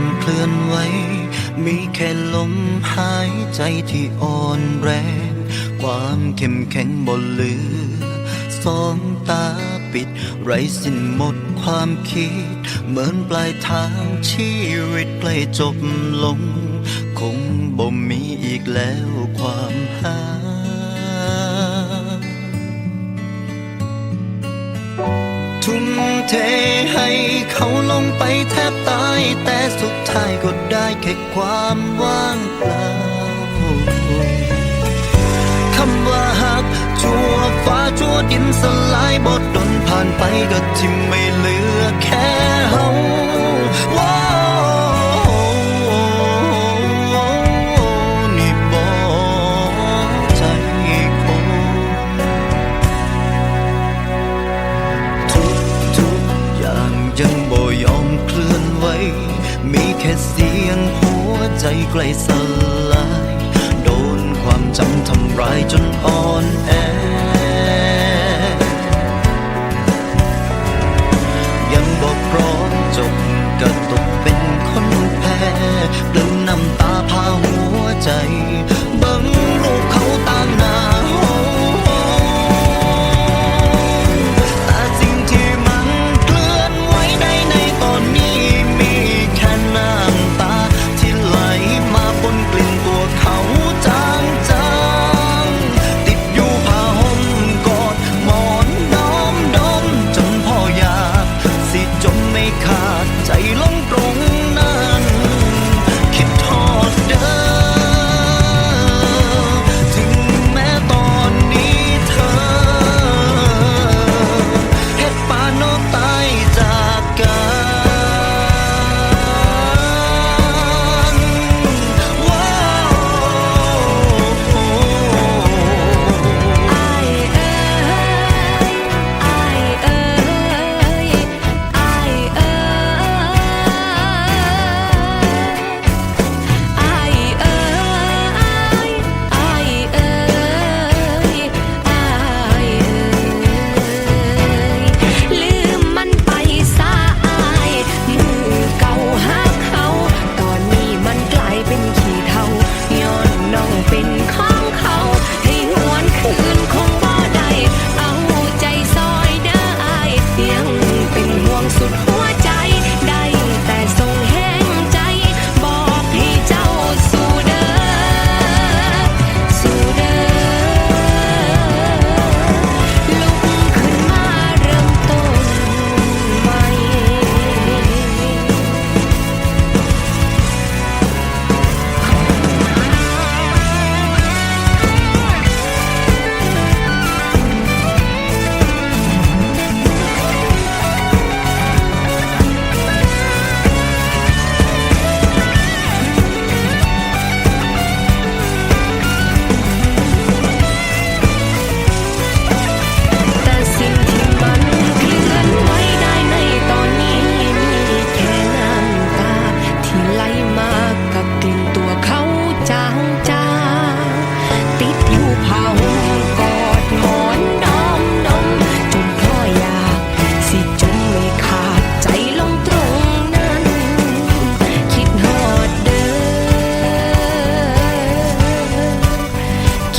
มเคลื่อนไหว มีแค่ลมหายใจที่อ่อนแรง ความเข้มแข็งบนเหลือ สองตาปิด ไรสิ้นหมดความคิด เหมือนปลายทางชีวิตใกล้จบลง คงบ่มีอีกแล้วความหา ทุ่มเทให้เขาลงไปแทบตาย แต่สุดท้ายก็ได้แค่ความว่างเปล่าคำว่าหักชั่วฟ้าชั่วดินสลายบทดนผ่านไปก็ทิ่ไม่เหลือแค่เฮา เสียงหัวใจใกล้สลาย 万仔窿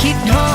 คิดฮอ